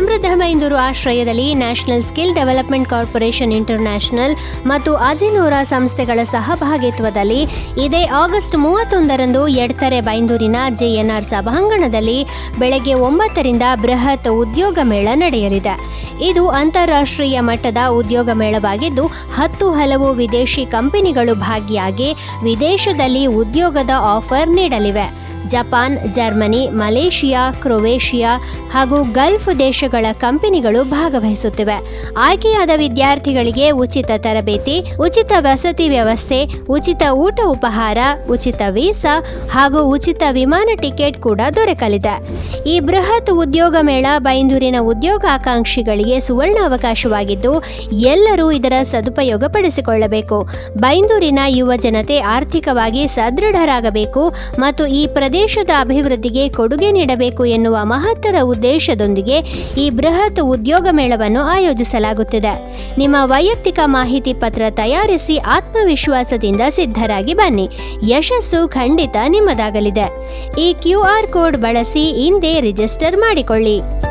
ಸಮೃದ್ಧ ಇಂದೂರು ಆಶ್ರಯದಲ್ಲಿ national skill development corporation international ಮತ್ತು ಅಜಿನೋರಾ ಸಂಸ್ಥೆಗಳ ಸಹಭಾಗಿತ್ವದಲ್ಲಿ ಇದೇ ಆಗಸ್ಟ್ ಮೂವತ್ತೊಂದರಂದು ಎಡ್ತರೆ ಬೈಂದೂರಿನ ಜೆಎನ್ಆರ್ ಸಭಾಂಗಣದಲ್ಲಿ ಬೆಳಗ್ಗೆ ಒಂಬತ್ತರಿಂದ ಬೃಹತ್ ಉದ್ಯೋಗ ಮೇಳ ನಡೆಯಲಿದೆ. ಇದು ಅಂತಾರಾಷ್ಟ್ರೀಯ ಮಟ್ಟದ ಉದ್ಯೋಗ ಮೇಳವಾಗಿದ್ದು, ಹತ್ತು ಹಲವು ವಿದೇಶಿ ಕಂಪನಿಗಳು ಭಾಗಿಯಾಗಿ ವಿದೇಶದಲ್ಲಿ ಉದ್ಯೋಗದ ಆಫರ್ ನೀಡಲಿವೆ. ಜಪಾನ್, ಜರ್ಮನಿ, ಮಲೇಷಿಯಾ, ಕ್ರೊವೇಷಿಯಾ ಹಾಗೂ ಗಲ್ಫ್ ದೇಶಗಳ ಕಂಪನಿಗಳು ಭಾಗವಹಿಸುತ್ತಿವೆ. ಆಯ್ಕೆಯಾದ ವಿದ್ಯಾರ್ಥಿಗಳಿಗೆ ಉಚಿತ ತರಬೇತಿ, ಉಚಿತ ವಸತಿ ವ್ಯವಸ್ಥೆ, ಉಚಿತ ಊಟ ಉಪಹಾರ, ಉಚಿತ ವೀಸಾ ಹಾಗೂ ಉಚಿತ ವಿಮಾನ ಟಿಕೆಟ್ ಕೂಡ ದೊರಕಲಿದೆ. ಈ ಬೃಹತ್ ಉದ್ಯೋಗ ಮೇಳ ಬೈಂದೂರಿನ ಉದ್ಯೋಗಾಕಾಂಕ್ಷಿಗಳಿಗೆ ಸುವರ್ಣ ಅವಕಾಶವಾಗಿದ್ದು ಎಲ್ಲರೂ ಇದರ ಸದುಪಯೋಗ ಪಡಿಸಿಕೊಳ್ಳಬೇಕು ಬೈಂದೂರಿನ ಯುವ ಜನತೆ ಆರ್ಥಿಕವಾಗಿ ಸದೃಢರಾಗಬೇಕು ಮತ್ತು ಈ ಪ್ರದೇಶದ ಅಭಿವೃದ್ಧಿಗೆ ಕೊಡುಗೆ ನೀಡಬೇಕು ಎನ್ನುವ ಮಹತ್ತರ ಉದ್ದೇಶದೊಂದಿಗೆ ಈ ಬೃಹತ್ ಉದ್ಯೋಗ ಮೇಳವನ್ನು ಆಯೋಜಿಸಲಾಗುತ್ತಿದೆ. ನಿಮ್ಮ ವೈಯಕ್ತಿಕ ಮಾಹಿತಿ ಪತ್ರ ತಯಾರಿಸಿ ಆತ್ಮವಿಶ್ವಾಸದಿಂದ ಸಿದ್ಧರಾಗಿ ಬನ್ನಿ. ಯಶಸ್ಸು ಖಂಡಿತ ನಿಮ್ಮದಾಗಲಿದೆ. ಈ ಕ್ಯೂ ಆರ್ ಕೋಡ್ ಬಳಸಿ ಹಿಂದೆ ರಿಜಿಸ್ಟರ್ ಮಾಡಿಕೊಳ್ಳಿ.